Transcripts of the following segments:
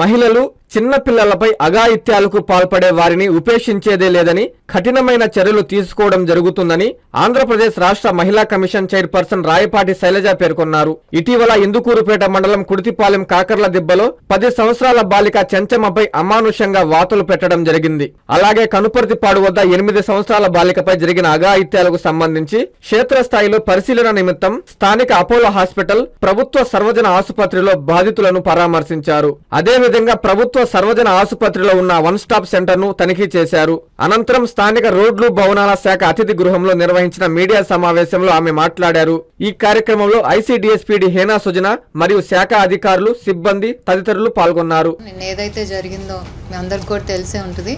మహిళలు చిన్నపిల్లలపై అఘాయిత్యాలకు పాల్పడే వారిని ఉపేక్షించేదే లేదని కఠినమైన చర్యలు తీసుకోవడం జరుగుతుందని ఆంధ్రప్రదేశ్ రాష్ట్ర మహిళా కమిషన్ చైర్పర్సన్ రాయపాటి శైలజ పేర్కొన్నారు. ఇటీవల ఇందుకూరుపేట మండలం కుడితిపాలెం కాకర్ల దిబ్బలో పది సంవత్సరాల బాలిక చెంచమపై అమానుషంగా వాతలు పెట్టడం జరిగింది. అలాగే కనుపర్తిపాడు వద్ద ఎనిమిది సంవత్సరాల బాలికపై జరిగిన అఘాయిత్యాలకు సంబంధించి క్షేత్రస్థాయిలో పరిశీలన నిమిత్తం స్థానిక అపోలో హాస్పిటల్ ప్రభుత్వ సర్వజన ఆసుపత్రిలో బాధితులను పరామర్శించారు. అదేవిధంగా ప్రభుత్వ సర్వజన ఆసుపత్రిలో ఉన్న వన్ స్టాప్ సెంటర్ను తనిఖీ చేశారు. అనంతరం స్థానిక రోడ్లు భవనాల శాఖ అతిథి గృహంలో నిర్వహించిన మీడియా సమావేశంలో ఆమె మాట్లాడారు. ఈ కార్యక్రమంలో ఐసీడీఎస్పీడీ హేనా సుజన మరియు శాఖ అధికారులు సిబ్బంది తదితరులు పాల్గొన్నారు. ఏదైతే జరిగిందో మీ అందరికి కూడా తెలిసే ఉంటుంది.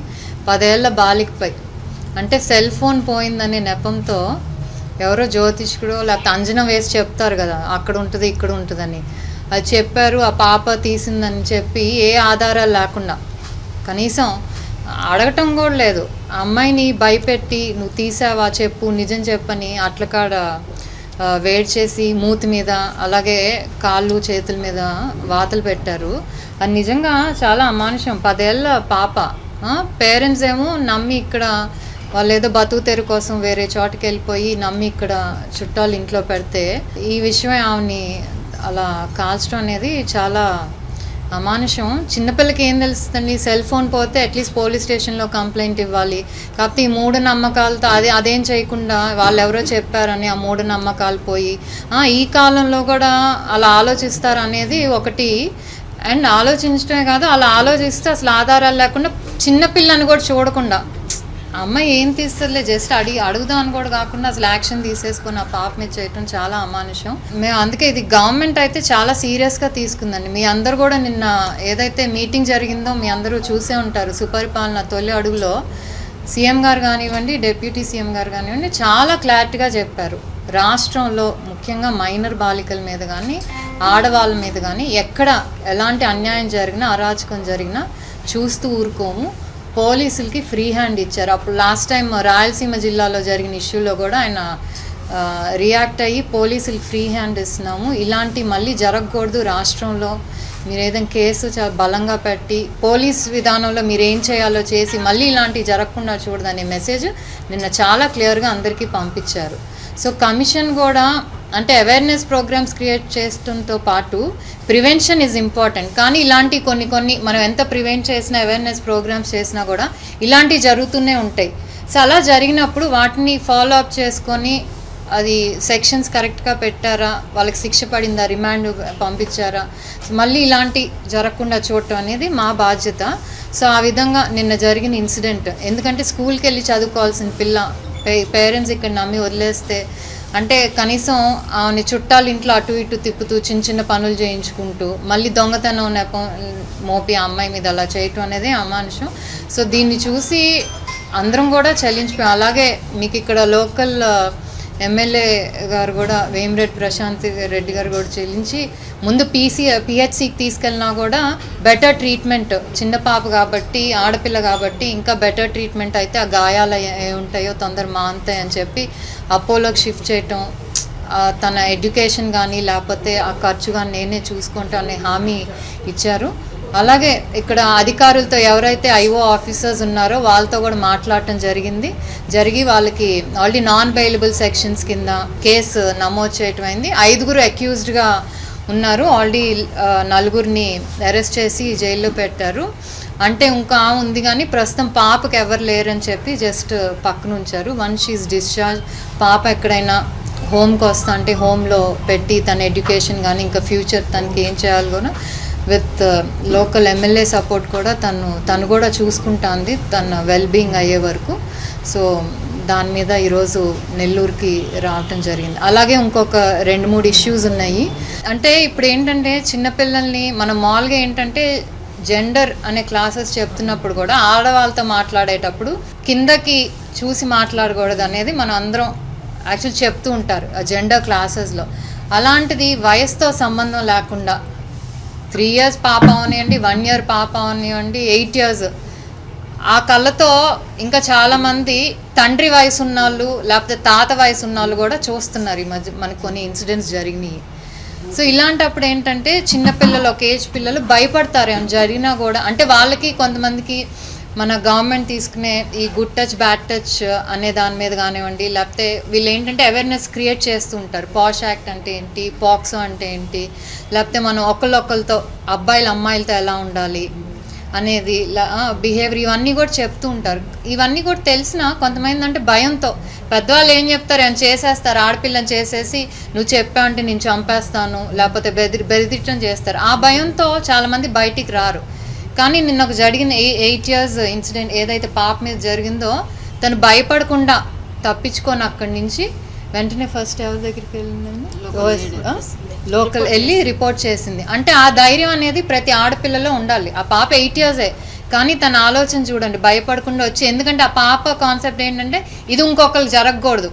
పదేళ్ళ బాలికపై అంటే సెల్ ఫోన్ పోయిందనే నెపంతో ఎవరో జ్యోతిష్కుడు లేకపోతే అంజనం వేసి చెప్తారు కదా అక్కడ ఉంటుంది ఇక్కడ ఉంటుందని. అది చెప్పారు ఆ పాప తీసిందని చెప్పి ఏ ఆధారాలు లేకుండా. కనీసం అడగటం కూడా లేదు. అమ్మాయిని భయపెట్టి నువ్వు తీసావా చెప్పు నిజం చెప్పని అట్లకాడ వేడి చేసి మూతి మీద అలాగే కాళ్ళు చేతుల మీద వాతలు పెట్టారు. అది నిజంగా చాలా అమానుషం. పదేళ్ళ పాప. పేరెంట్స్ ఏమో నమ్మి ఇక్కడ వాళ్ళు ఏదో బతుకు తెరు కోసం వేరే చోటుకి వెళ్ళిపోయి నమ్మి ఇక్కడ చుట్టాలు ఇంట్లో పెడితే ఈ విషయం ఆమెని అలా కాల్చడం అనేది చాలా అమానుషం. చిన్నపిల్లకి ఏం తెలుస్తుంది సెల్ ఫోన్ పోతే అట్లీస్ట్ పోలీస్ స్టేషన్లో కంప్లైంట్ ఇవ్వాలి. కాకపోతే ఈ మూఢ నమ్మకాలతో అదే అదేం చేయకుండా వాళ్ళు ఎవరో చెప్పారని ఆ మూఢ నమ్మకాలు పోయి ఈ కాలంలో కూడా అలా ఆలోచిస్తారు అనేది ఒకటి. అండ్ ఆలోచించడమే కాదు అలా ఆలోచిస్తే అసలు ఆధారాలు లేకుండా చిన్నపిల్లని కూడా చూడకుండా అమ్మాయి ఏం తీస్తుందిలే జస్ట్ అడిగి అడుగుదాం అని కూడా కాకుండా అసలు యాక్షన్ తీసేసుకొని ఆ పాప మీద చేయటం చాలా అమానుషం. మేము అందుకే ఇది గవర్నమెంట్ అయితే చాలా సీరియస్గా తీసుకుందండి. మీ అందరు కూడా నిన్న ఏదైతే మీటింగ్ జరిగిందో మీ అందరూ చూసే ఉంటారు సుపరిపాలన తొలి అడుగులో. సీఎం గారు కానివ్వండి డిప్యూటీ సీఎం గారు కానివ్వండి చాలా క్లారిటీగా చెప్పారు. రాష్ట్రంలో ముఖ్యంగా మైనర్ బాలికల మీద కానీ ఆడవాళ్ళ మీద కానీ ఎక్కడ ఎలాంటి అన్యాయం జరిగినా అరాచకం జరిగినా చూస్తూ ఊరుకోము. పోలీసులకి ఫ్రీ హ్యాండ్ ఇచ్చారు. అప్పుడు లాస్ట్ టైం రాయలసీమ జిల్లాలో జరిగిన ఇష్యూలో కూడా ఆయన రియాక్ట్ అయ్యి పోలీసులు ఫ్రీ హ్యాండ్ ఇస్తున్నాము. ఇలాంటి మళ్ళీ జరగకూడదు. రాష్ట్రంలో మీరు ఏదైనా కేసు చాలా బలంగా పెట్టి పోలీస్ విధానంలో మీరు ఏం చేయాలో చేసి మళ్ళీ ఇలాంటివి జరగకుండా చూడదనే మెసేజ్ నిన్న చాలా క్లియర్గా అందరికీ పంపించారు. సో కమిషన్ కూడా అంటే అవేర్నెస్ ప్రోగ్రామ్స్ క్రియేట్ చేస్తుంతో పాటు ప్రివెన్షన్ ఈజ్ ఇంపార్టెంట్ కానీ ఇలాంటి కొన్ని కొన్ని మనం ఎంత ప్రివెంట్ చేసినా అవేర్నెస్ ప్రోగ్రామ్స్ చేసినా కూడా ఇలాంటివి జరుగుతూనే ఉంటాయి. సో అలా జరిగినప్పుడు వాటిని ఫాలో అప్ చేసుకొని అది సెక్షన్స్ కరెక్ట్గా పెట్టారా? వాళ్ళకి శిక్ష పడిందా? రిమాండ్ పంపించారా? మళ్ళీ ఇలాంటి జరగకుండా చూడటం అనేది మా బాధ్యత. సో ఆ విధంగా నిన్న జరిగిన ఇన్సిడెంట్ ఎందుకంటే స్కూల్కి వెళ్ళి చదువుకోవాల్సిన పిల్ల పేరెంట్స్ ఇక్కడ నమ్మి వదిలేస్తే అంటే కనీసం ఆమెని చుట్టాలు ఇంట్లో అటు ఇటు తిప్పుతూ చిన్న చిన్న పనులు చేయించుకుంటూ మళ్ళీ దొంగతనం నెపం మోపి ఆ అమ్మాయి మీద అలా చేయటం అనేది అమానుషం. సో దీన్ని చూసి అందరం కూడా చలించిపోయాం. అలాగే మీకు ఇక్కడ లోకల్ ఎమ్మెల్యే గారు కూడా వేమిరెడ్డి ప్రశాంత్ రెడ్డి గారు కూడా చెల్లించి ముందు పీసీ పిహెచ్సికి తీసుకెళ్ళినా కూడా బెటర్ ట్రీట్మెంట్ చిన్న పాప కాబట్టి ఆడపిల్ల కాబట్టి ఇంకా బెటర్ ట్రీట్మెంట్ అయితే ఆ గాయాలు ఏ- ఉంటాయో తొందర మానుతాయి అని చెప్పి అపోలోకి షిఫ్ట్ చేయటం తన ఎడ్యుకేషన్ కానీ లేకపోతే ఆ ఖర్చు కానీ నేనే చూసుకుంటా అనే హామీ ఇచ్చారు. అలాగే ఇక్కడ అధికారులతో ఎవరైతే ఐఓ ఆఫీసర్స్ ఉన్నారో వాళ్ళతో కూడా మాట్లాడటం జరిగింది. జరిగి వాళ్ళకి ఆల్రెడీ నాన్ బెయిలబుల్ సెక్షన్స్ కింద కేసు నమోదు చేయటం అయింది. ఐదుగురు అక్యూజ్డ్గా ఉన్నారు. ఆల్రెడీ నలుగురిని అరెస్ట్ చేసి జైల్లో పెట్టారు. అంటే ఇంకా ఉంది కానీ ప్రస్తుతం పాపకు ఎవరు లేరని చెప్పి జస్ట్ పక్కన ఉంచారు. వన్ షీఈ్ డిశ్చార్జ్ పాప ఎక్కడైనా హోమ్కి వస్తా అంటే హోమ్లో పెట్టి తన ఎడ్యుకేషన్ కానీ ఇంకా ఫ్యూచర్ తనకి ఏం చేయాలి కూడా విత్ లోకల్ ఎమ్మెల్యే సపోర్ట్ కూడా తను తను కూడా చూసుకుంటాంది తన వెల్ బీయింగ్ అయ్యే వరకు. సో దాని మీద ఈరోజు నెల్లూరుకి రావటం జరిగింది. అలాగే ఇంకొక రెండు మూడు ఇష్యూస్ ఉన్నాయి. అంటే ఇప్పుడు ఏంటంటే చిన్నపిల్లల్ని మనం మామూలుగా ఏంటంటే జెండర్ అనే క్లాసెస్ చెప్తున్నప్పుడు కూడా ఆడవాళ్ళతో మాట్లాడేటప్పుడు కిందకి చూసి మాట్లాడకూడదు అనేది మనం అందరం యాక్చువల్ చెప్తూ ఉంటారు ఆ జెండర్ క్లాసెస్లో అలాంటిది వయసుతో సంబంధం లేకుండా త్రీ ఇయర్స్ పాప అవనివ్వండి వన్ ఇయర్ పాప అవనివ్వండి ఎయిట్ ఇయర్స్ ఆ కళ్ళతో ఇంకా చాలామంది తండ్రి వయసు ఉన్న వాళ్ళు లేకపోతే తాత వయసు ఉన్న వాళ్ళు కూడా చూస్తున్నారు ఈ మధ్య మనకు కొన్ని ఇన్సిడెంట్స్ జరిగినాయి. సో ఇలాంటప్పుడు ఏంటంటే చిన్నపిల్లలు ఒక ఏజ్ పిల్లలు భయపడతారు ఏమైనా జరిగినా కూడా అంటే వాళ్ళకి కొంతమందికి మన గవర్నమెంట్ తీసుకునే ఈ గుడ్ టచ్ బ్యాడ్ టచ్ అనే దాని మీద కానివ్వండి లేకపోతే వీళ్ళు ఏంటంటే అవేర్నెస్ క్రియేట్ చేస్తూ ఉంటారు. పాష్ యాక్ట్ అంటే ఏంటి? పాక్సో అంటే ఏంటి? లేకపోతే మనం ఒకళ్ళొకళ్ళతో అబ్బాయిలు అమ్మాయిలతో ఎలా ఉండాలి అనేది బిహేవియర్ ఇవన్నీ కూడా చెప్తూ ఉంటారు. ఇవన్నీ కూడా తెలిసిన కొంతమంది అంటే భయంతో పెద్దవాళ్ళు ఏం చెప్తారు? అని చేసేస్తారు? ఆడపిల్లని చేసేసి నువ్వు చెప్పావంటే నేను చంపేస్తాను. లేకపోతే బెదిరి బెదిరించడం చేస్తారు. ఆ భయంతో చాలామంది బయటికి రారు. కానీ నిన్న ఒక జరిగిన ఎయిట్ ఇయర్స్ ఇన్సిడెంట్ ఏదైతే పాప మీద జరిగిందో తను భయపడకుండా తప్పించుకొని అక్కడి నుంచి వెంటనే ఫస్ట్ ఎవరి దగ్గరికి వెళ్ళిందండి? లోకల్ వెళ్ళి రిపోర్ట్ చేసింది. అంటే ఆ ధైర్యం అనేది ప్రతి ఆడపిల్లలో ఉండాలి. ఆ పాప ఎయిట్ ఇయర్సే. కానీ తన ఆలోచన చూడండి భయపడకుండా వచ్చి ఎందుకంటే ఆ పాప కాన్సెప్ట్ ఏంటంటే ఇది ఇంకొకరికి జరగకూడదు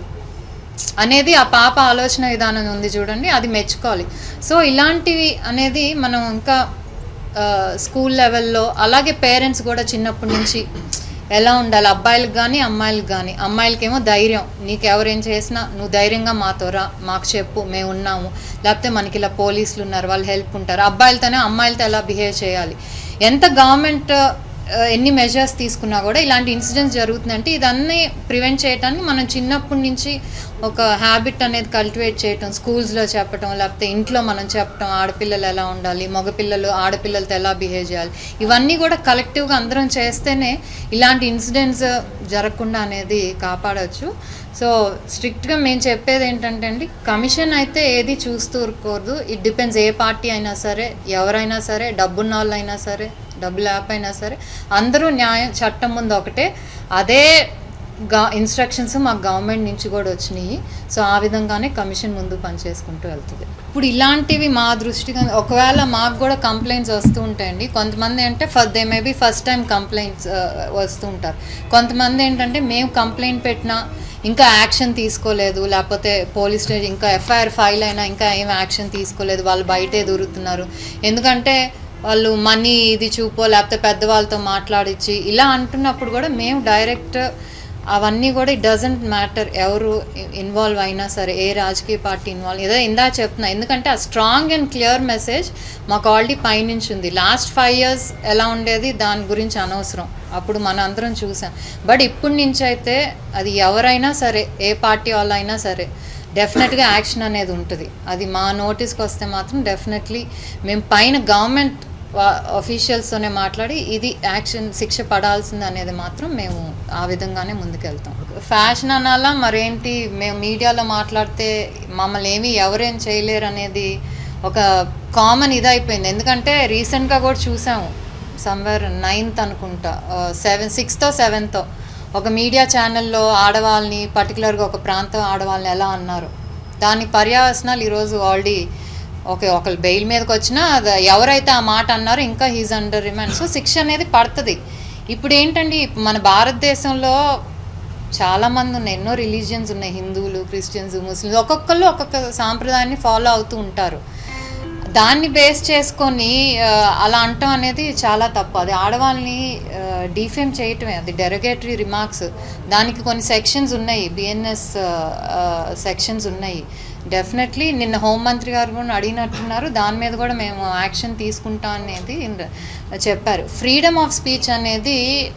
అనేది ఆ పాప ఆలోచన విధానం ఉంది చూడండి అది మెచ్చుకోవాలి. సో ఇలాంటివి అనేది మనం ఇంకా స్కూల్ లెవెల్లో అలాగే పేరెంట్స్ కూడా చిన్నప్పటి నుంచి ఎలా ఉండాలి? అబ్బాయిలకు కానీ అమ్మాయిలకు కానీ అమ్మాయిలకేమో ధైర్యం. నీకు ఎవరేం చేసినా నువ్వు ధైర్యంగా మాతో రా. మాకు చెప్పు. మేము ఉన్నాము. లేకపోతే మనకి ఇలా పోలీసులు ఉన్నారు. వాళ్ళు హెల్ప్ ఉంటారు. అబ్బాయిలతోనే అమ్మాయిలతో ఎలా బిహేవ్ చేయాలి? ఎంత గవర్నమెంట్ ఎన్ని మెజర్స్ తీసుకున్నా కూడా ఇలాంటి ఇన్సిడెంట్స్ జరుగుతుందంటే ఇదన్నీ ప్రివెంట్ చేయడానికి మనం చిన్నప్పటి నుంచి ఒక హ్యాబిట్ అనేది కల్టివేట్ చేయటం స్కూల్స్లో చెప్పటం లేకపోతే ఇంట్లో మనం చెప్పటం ఆడపిల్లలు ఎలా ఉండాలి మగపిల్లలు ఆడపిల్లలతో ఎలా బిహేవ్ చేయాలి ఇవన్నీ కూడా కలెక్టివ్గా అందరం చేస్తేనే ఇలాంటి ఇన్సిడెంట్స్ జరగకుండా అనేది కాపాడవచ్చు సో స్ట్రిక్ట్గా మేము చెప్పేది ఏంటంటే అండి కమిషన్ అయితే ఏది చూస్తూ ఊరుకోదు. ఇట్ డిపెండ్స్ ఏ పార్టీ అయినా సరే ఎవరైనా సరే డబ్బున్న వాళ్ళు అయినా సరే డబ్బు లేకపోయినా సరే అందరూ న్యాయం చట్టం ముందు ఒకటే. అదే గా ఇన్స్ట్రక్షన్స్ మాకు గవర్నమెంట్ నుంచి కూడా వచ్చినాయి. సో ఆ విధంగానే కమిషన్ ముందు పనిచేసుకుంటూ వెళ్తుంది. ఇప్పుడు ఇలాంటివి మా దృష్టిగా ఒకవేళ మాకు కూడా కంప్లైంట్స్ వస్తూ ఉంటాయండి. కొంతమంది అంటే first they may be first time complaints వస్తూ ఉంటారు. కొంతమంది ఏంటంటే మేము కంప్లైంట్ పెట్టినా ఇంకా యాక్షన్ తీసుకోలేదు. లేకపోతే పోలీస్ స్టేషన్ ఇంకా ఎఫ్ఐఆర్ ఫైల్ అయినా ఇంకా ఏం యాక్షన్ తీసుకోలేదు. వాళ్ళు బయటే దొరుకుతున్నారు ఎందుకంటే వాళ్ళు మనీ ఇది చూపో లేకపోతే పెద్దవాళ్ళతో మాట్లాడించి ఇలా అంటున్నప్పుడు కూడా మేము డైరెక్ట్ అవన్నీ కూడా ఇట్ డజంట్ మ్యాటర్ ఎవరు ఇన్వాల్వ్ అయినా సరే ఏ రాజకీయ పార్టీ ఇన్వాల్వ్ ఏదో ఇందా చెప్తున్నా. ఎందుకంటే ఆ స్ట్రాంగ్ అండ్ క్లియర్ మెసేజ్ మాకు ఆల్రెడీ పైనుంచి ఉంది. లాస్ట్ ఫైవ్ ఇయర్స్ ఎలా ఉండేది దాని గురించి అనవసరం. అప్పుడు మన అందరం చూసాం. బట్ ఇప్పటి నుంచి అయితే అది ఎవరైనా సరే ఏ పార్టీ వాళ్ళు అయినా సరే డెఫినెట్గా యాక్షన్ అనేది ఉంటుంది. అది మా నోటీస్కి వస్తే మాత్రం డెఫినెట్లీ మేము పైన గవర్నమెంట్ అఫీషియల్స్తోనే మాట్లాడి ఇది యాక్షన్ శిక్ష పడాల్సింది అనేది మాత్రం మేము ఆ విధంగానే ముందుకెళ్తాం. ఫ్యాషన్ అనాలా మరేంటి మేము మీడియాలో మాట్లాడితే మమ్మల్ని ఏమీ ఎవరేం చేయలేరు అనేది ఒక కామన్ ఇదైపోయింది. ఎందుకంటే రీసెంట్గా కూడా చూసాము. సమ్వేర్ నైన్త్ అనుకుంటా సెవెన్ సిక్స్తో సెవెన్తో ఒక మీడియా ఛానల్లో ఆడవాళ్ళని పర్టికులర్గా ఒక ప్రాంతం ఆడవాళ్ళని ఎలా అన్నారు. దాని పర్యవసనాలు ఈరోజు ఆల్రెడీ ఓకే ఒకళ్ళు బెయిల్ మీదకి వచ్చినా అది ఎవరైతే ఆ మాట అన్నారో ఇంకా హీజ్ అండర్ రిమాండ్ సో శిక్ష అనేది పడుతుంది. ఇప్పుడు ఏంటండి మన భారతదేశంలో చాలామంది ఉన్నాయి ఎన్నో రిలీజియన్స్ ఉన్నాయి హిందువులు క్రిస్టియన్స్ ముస్లిమ్స్ ఒక్కొక్కళ్ళు ఒక్కొక్క సాంప్రదాయాన్ని ఫాలో అవుతూ ఉంటారు. దాన్ని బేస్ చేసుకొని అలా అంటాం అనేది చాలా తప్పు. అది ఆడవాళ్ళని డిఫేమ్ చేయటమే అది డెరగేటరీ రిమార్క్స్ దానికి కొన్ని సెక్షన్స్ ఉన్నాయి బిఎన్ఎస్ సెక్షన్స్ ఉన్నాయి. డెఫినెట్లీ నిన్న హోంమంత్రి గారు కూడా అడిగినట్టున్నారు. దాని మీద కూడా మేము యాక్షన్ తీసుకుంటాం అనేది చెప్పారు. ఫ్రీడమ్ ఆఫ్ స్పీచ్ అనేది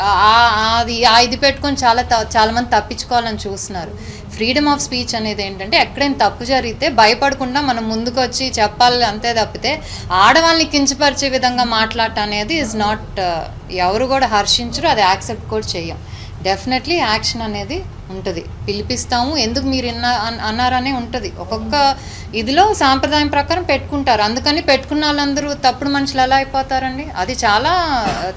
ఆ- అది ఇది పెట్టుకొని చాలా త- తప్పించుకోవాలని చూస్తున్నారు. ఫ్రీడమ్ ఆఫ్ స్పీచ్ అనేది ఏంటంటే ఎక్కడైనా తప్పు జరిగితే భయపడకుండా మనం ముందుకు వచ్చి చెప్పాలి అంతే తప్పితే ఆడవాళ్ళని కించపరిచే విధంగా మాట్లాడటం అనేది ఇస్ నాట్ ఎవరు కూడా హర్షించరు అది యాక్సెప్ట్ కూడా చెయ్యం. డెఫినెట్లీ యాక్షన్ అనేది ఉంటుంది. పిలిపిస్తాము ఎందుకు మీరు ఇన్న అన్నారనే ఉంటుంది. ఒక్కొక్క ఇదిలో సాంప్రదాయం ప్రకారం పెట్టుకుంటారు. అందుకని పెట్టుకున్న వాళ్ళందరూ తప్పుడు మనుషులు ఎలా అయిపోతారండి? అది చాలా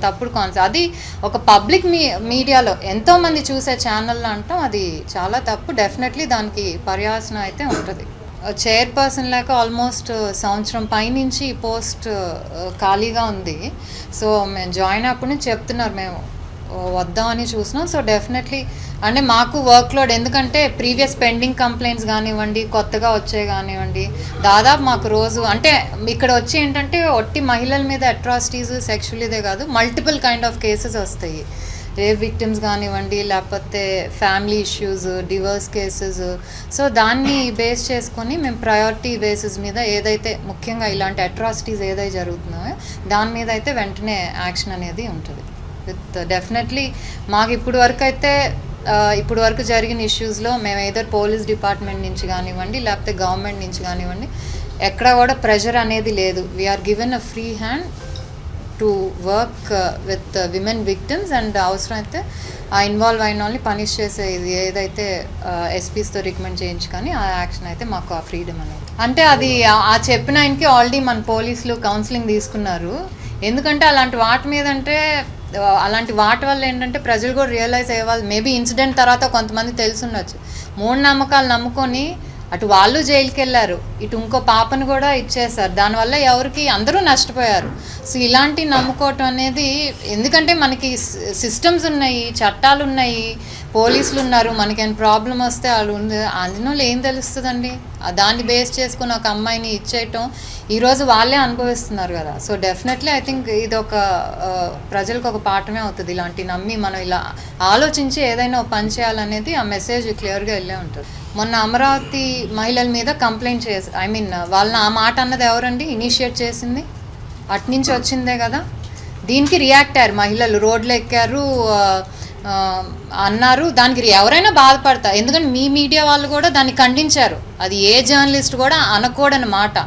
తప్పుడు కాన్సెప్ట్ అది ఒక పబ్లిక్ మీ మీడియాలో ఎంతోమంది చూసే ఛానల్లో అంటాం అది చాలా తప్పు. డెఫినెట్లీ దానికి పర్యాసనం అయితే ఉంటుంది. చైర్పర్సన్ లేక ఆల్మోస్ట్ సంవత్సరం పైనుంచి ఈ పోస్ట్ ఖాళీగా ఉంది. సో మేము జాయిన్ అప్పుడు చెప్తున్నారు మేము. వద్దామని చూసినాం సో డెఫినెట్లీ అంటే మాకు వర్క్ లోడ్ ఎందుకంటే ప్రీవియస్ పెండింగ్ కంప్లైంట్స్ కానివ్వండి కొత్తగా వచ్చే కానివ్వండి దాదాపు మాకు రోజు అంటే ఇక్కడ వచ్చి ఏంటంటే ఒట్టి మహిళల మీద అట్రాసిటీస్ సెక్షువలీదే కాదు మల్టిపుల్ కైండ్ ఆఫ్ కేసెస్ వస్తాయి. రేప్ విక్టిమ్స్ కానివ్వండి లేకపోతే family issues divorce cases so దాన్ని బేస్ చేసుకొని మేము ప్రయారిటీ బేసిస్ మీద ఏదైతే ముఖ్యంగా ఇలాంటి అట్రాసిటీస్ ఏదైతే జరుగుతున్నాయో దాని మీద అయితే వెంటనే యాక్షన్ అనేది ఉంటుంది. విత్ డెఫినెట్లీ మాకు ఇప్పుడు వరకు అయితే ఇప్పుడు వరకు జరిగిన ఇష్యూస్లో మేము ఏదో పోలీస్ డిపార్ట్మెంట్ నుంచి కానివ్వండి లేకపోతే గవర్నమెంట్ నుంచి కానివ్వండి ఎక్కడ కూడా ప్రెషర్ అనేది లేదు. We are given a free hand to work with women victims and అవసరం అయితే ఆ ఇన్వాల్వ్ అయిన వాళ్ళని పనిష్ చేసే ఇది ఏదైతే ఎస్పీస్తో రికమెండ్ చేయించుకొని ఆ యాక్షన్ అయితే మాకు ఆ ఫ్రీడమ్ అనేది. అంటే అది ఆ- చెప్పిన ఆయనకి ఆల్రెడీ మన పోలీసులు కౌన్సిలింగ్ తీసుకున్నారు. ఎందుకంటే అలాంటి వాటి మీద అంటే అలాంటి వాటి వల్ల ఏంటంటే ప్రజలు కూడా రియలైజ్ అయ్యేవాళ్ళు మేబీ ఇన్సిడెంట్ తర్వాత కొంతమంది తెలుసుండొచ్చు. మూఢనమ్మకాలు నమ్ముకొని అటు వాళ్ళు జైలుకి వెళ్ళారు ఇటు ఇంకో పాపను కూడా ఇచ్చేసారు దానివల్ల ఎవరికి? అందరూ నష్టపోయారు. సో ఇలాంటి నమ్ముకోవటం అనేది ఎందుకంటే మనకి సిస్టమ్స్ ఉన్నాయి చట్టాలు ఉన్నాయి పోలీసులు ఉన్నారు మనకేం ప్రాబ్లం వస్తే వాళ్ళు ఉంది అందులో ఏం తెలుస్తుందండి? దాన్ని బేస్ చేసుకుని ఒక అమ్మాయిని ఇచ్చేయటం ఈరోజు వాళ్ళే అనుభవిస్తున్నారు కదా. సో డెఫినెట్లీ ఐ థింక్ ఇది ఒక ప్రజలకు ఒక పాఠమే అవుతుంది. ఇలాంటి నమ్మి మనం ఇలా ఆలోచించి ఏదైనా పని చేయాలనేది ఆ మెసేజ్ క్లియర్గా వెళ్ళే ఉంటుంది. మొన్న అమరావతి మహిళల మీద కంప్లైంట్ చేసి ఐ మీన్ వాళ్ళని ఆ మాట అన్నది ఎవరండి? ఇనిషియేట్ చేసింది? అట్నుంచి వచ్చిందే కదా? దీనికి రియాక్ట్ అయ్యారు మహిళలు. రోడ్లు ఎక్కారు అన్నారు. దానికి ఎవరైనా బాధపడతారు. ఎందుకంటే మీ మీడియా వాళ్ళు కూడా దాన్ని ఖండించారు. అది ఏ జర్నలిస్ట్ కూడా అనకూడని మాట.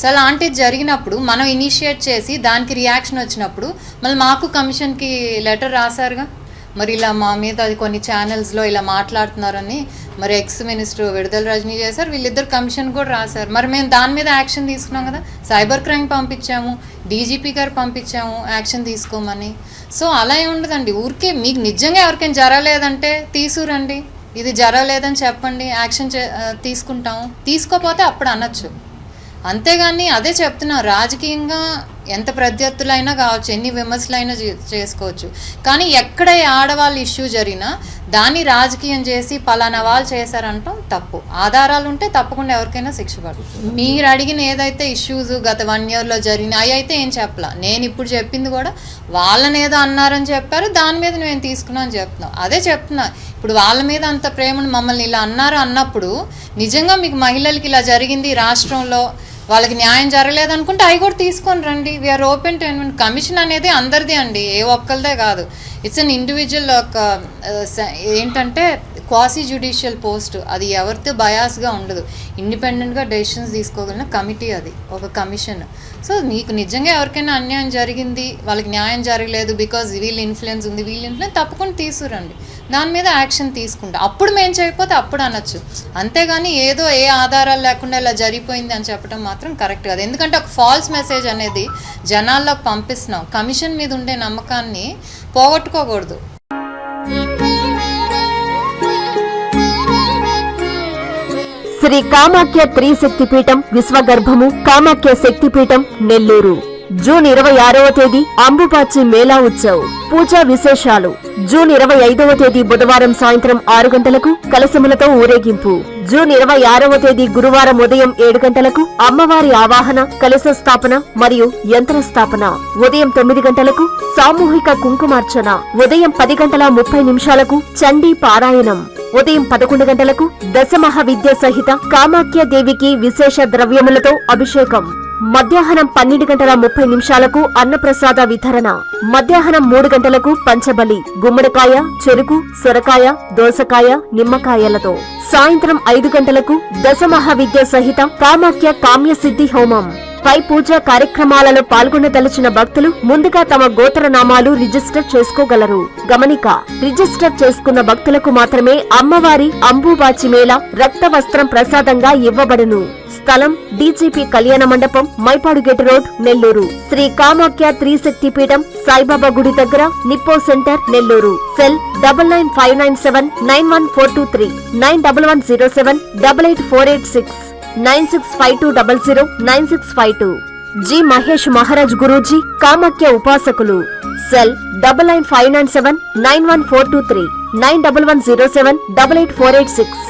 సో అలాంటిది జరిగినప్పుడు మనం ఇనిషియేట్ చేసి దానికి రియాక్షన్ వచ్చినప్పుడు మళ్ళీ మాకు కమిషన్కి లెటర్ రాశారుగా? మరి ఇలా మా మీద అది కొన్ని ఛానల్స్లో ఇలా మాట్లాడుతున్నారని మరి ఎక్స్ మినిస్టర్ విడుదల రజనీ చేశారు. వీళ్ళిద్దరు కమిషన్ కూడా రాశారు. మరి మేము దాని మీద యాక్షన్ తీసుకున్నాం కదా. Cyber crime పంపించాము. డీజీపీ గారు పంపించాము. యాక్షన్ తీసుకోమని. సో అలా ఏం ఉండదండి. ఊరికే మీకు నిజంగా ఎవరికైనా జరగలేదంటే తీసుకురండి ఇది జరగలేదని చెప్పండి. యాక్షన్ చే తీసుకుంటాము. తీసుకోపోతే అప్పుడు అనొచ్చు. అంతేగాని అదే చెప్తున్నాం రాజకీయంగా ఎంత ప్రత్యర్థులైనా కావచ్చు ఎన్ని విమర్శలైనా చేసుకోవచ్చు. కానీ ఎక్కడ ఆడవాళ్ళు ఆడవాళ్ళ ఇష్యూ జరిగినా దాన్ని రాజకీయం చేసి పలానా వాళ్ళు చేశారంటాం తప్పు. ఆధారాలు ఉంటే తప్పకుండా ఎవరికైనా శిక్ష పడుతుంది. మీరు అడిగిన ఏదైతే ఇష్యూస్ గత వన్ ఇయర్లో జరిగిన అవి అయితే ఏం చెప్పలా? నేను ఇప్పుడు చెప్పింది కూడా వాళ్ళని ఏదో అన్నారని చెప్పారు దాని మీద నేను తీసుకున్నాను అని చెప్తున్నాను అదే చెప్తున్నా. ఇప్పుడు వాళ్ళ మీద అంత ప్రేమను మమ్మల్ని ఇలా అన్నారు అన్నప్పుడు నిజంగా మీకు మహిళలకి ఇలా జరిగింది రాష్ట్రంలో వాళ్ళకి న్యాయం జరగలేదు అనుకుంటే అవి కూడా తీసుకొని రండి. వీఆర్ ఓపెన్ టు కమిషన్ అనేది అందరిది అండి. ఏ ఒక్కరిదే కాదు. ఇట్స్ అన్ ఇండివిజువల్ ఒక స- ఏంటంటే క్వాసీ జ్యుడిషియల్ పోస్ట్ అది ఎవరితో బయాస్గా ఉండదు. ఇండిపెండెంట్గా డెసిషన్స్ తీసుకోగలిగిన కమిటీ అది ఒక కమిషన్ సో మీకు నిజంగా ఎవరికైనా అన్యాయం జరిగింది వాళ్ళకి న్యాయం జరగలేదు బికాజ్ వీళ్ళ ఇన్ఫ్లుయెన్స్ ఉంది వీళ్ళ ఇన్ఫ్లుయెన్స్ తప్పకుండా తీసుకురండి. దాని మీద యాక్షన్ తీసుకుంటా. అప్పుడు మేము చేయకపోతే అప్పుడు అనొచ్చు. అంతేగాని ఏదో ఏ ఆధారాలు లేకుండా ఇలా జరిగిపోయింది అని చెప్పడం మాత్రం కరెక్ట్ కాదు. ఎందుకంటే ఒక ఫాల్స్ మెసేజ్ అనేది జనాల్లోకి పంపిస్తున్నాం. కమిషన్ మీద ఉండే నమ్మకాన్ని పోగొట్టుకోకూడదు. శ్రీ కామాఖ్య త్రిశక్తి పీఠం విశ్వగర్భము కామాఖ్య శక్తిపీఠం నెల్లూరు. జూన్ ఇరవై ఆరవ తేదీ అంబుపాచి మేళా ఉత్సవ్. పూజా విశేషాలు. జూన్ ఇరవై ఐదవ తేదీ బుధవారం సాయంత్రం ఆరు గంటలకు కలశములతో ఊరేగింపు. జూన్ ఇరవై ఆరవ తేదీ గురువారం ఉదయం ఏడు గంటలకు అమ్మవారి ఆవాహన కలశ స్థాపన మరియు యంత్ర స్థాపన. ఉదయం తొమ్మిది గంటలకు సామూహిక కుంకుమార్చన. ఉదయం పది గంటల ముప్పై నిమిషాలకు చండీ పారాయణం. ఉదయం పదకొండు గంటలకు దశమహావిద్య సహిత కామాఖ్య దేవికి విశేష ద్రవ్యములతో అభిషేకం. మధ్యాహ్నం పన్నెండు గంటల ముప్పై నిమిషాలకు అన్నప్రసాద వితరణ. మధ్యాహ్నం మూడు గంటలకు పంచబలి గుమ్మడికాయ చెరుకు సొరకాయ దోసకాయ నిమ్మకాయలతో. సాయంత్రం ఐదు గంటలకు దశమహావిద్య సహిత కామాఖ్య కామ్యసిద్ధి హోమం. పై పూజా కార్యక్రమాలలో పాల్గొనదలిచిన భక్తులు ముందుగా తమ గోత్రనామాలు రిజిస్టర్ చేసుకోగలరు. గమనిక రిజిస్టర్ చేసుకున్న భక్తులకు మాత్రమే అమ్మవారి అంబుబాచి మేళ రక్త వస్త్రం ప్రసాదంగా ఇవ్వబడును. స్థలం డీజీపీ కళ్యాణ మండపం మైపాడుగేట్ రోడ్ నెల్లూరు. శ్రీ కామాఖ్య త్రిశక్తి పీఠం సాయిబాబా గుడి దగ్గర Nippo centre Nellore. Cell double nine five nine seven nine one four two three nine double one zero seven double eight four eight six. Nine six five two double zero nine six five two. G Mahesh Maharaj Guruji Kamakhya ఉపాసకులు. Cell double nine five nine seven nine one four two three nine double one zero seven double eight four eight six.